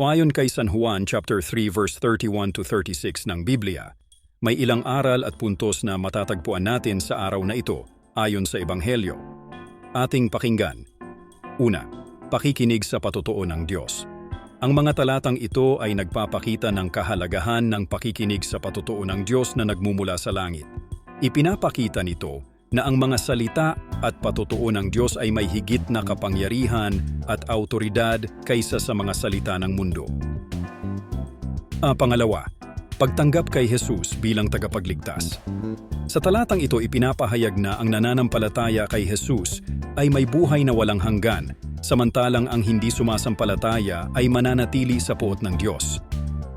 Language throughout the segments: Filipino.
Ayon kay San Juan chapter 3 verse 31 to 36 ng Biblia, may ilang aral at puntos na matatagpuan natin sa araw na ito ayon sa Ebanghelyo. Ating pakinggan. Una, pakikinig sa patotoo ng Diyos. Ang mga talatang ito ay nagpapakita ng kahalagahan ng pakikinig sa patotoo ng Diyos na nagmumula sa langit. Ipinapakita nito na ang mga salita at patotoo ng Diyos ay may higit na kapangyarihan at autoridad kaysa sa mga salita ng mundo. Ah, pangalawa, pagtanggap kay Jesus bilang tagapagligtas. Sa talatang ito ipinapahayag na ang nananampalataya kay Jesus ay may buhay na walang hanggan, samantalang ang hindi sumasampalataya ay mananatili sa puot ng Diyos.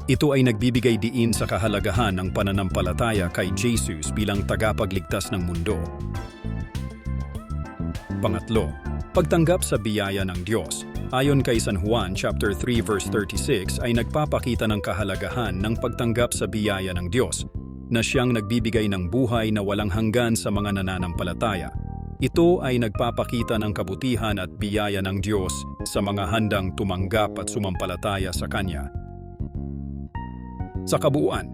Ito ay nagbibigay diin sa kahalagahan ng pananampalataya kay Jesus bilang tagapagligtas ng mundo. Pangatlo, pagtanggap sa biyaya ng Diyos. Ayon kay San Juan chapter 3 verse 36 ay nagpapakita ng kahalagahan ng pagtanggap sa biyaya ng Diyos na siyang nagbibigay ng buhay na walang hanggan sa mga nananampalataya. Ito ay nagpapakita ng kabutihan at biyaya ng Diyos sa mga handang tumanggap at sumampalataya sa Kanya. Sa kabuuan,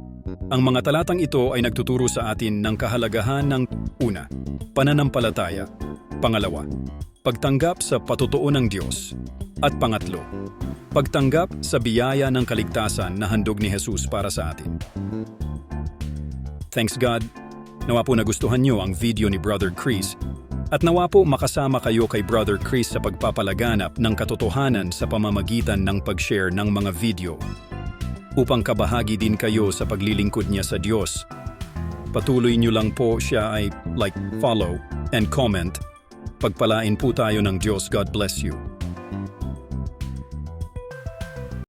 ang mga talatang ito ay nagtuturo sa atin ng kahalagahan ng una, pananampalataya, pangalawa, pagtanggap sa patotoo ng Diyos, at pangatlo, pagtanggap sa biyaya ng kaligtasan na handog ni Jesus para sa atin. Thanks God, nawa po nagustuhan niyo ang video ni Brother Chris at nawa po makasama kayo kay Brother Chris sa pagpapalaganap ng katotohanan sa pamamagitan ng pag-share ng mga video upang kabahagi din kayo sa paglilingkod niya sa Diyos. Patuloy niyo lang po siya ay like, follow, and comment. Pagpalain po tayo ng Diyos. God bless you.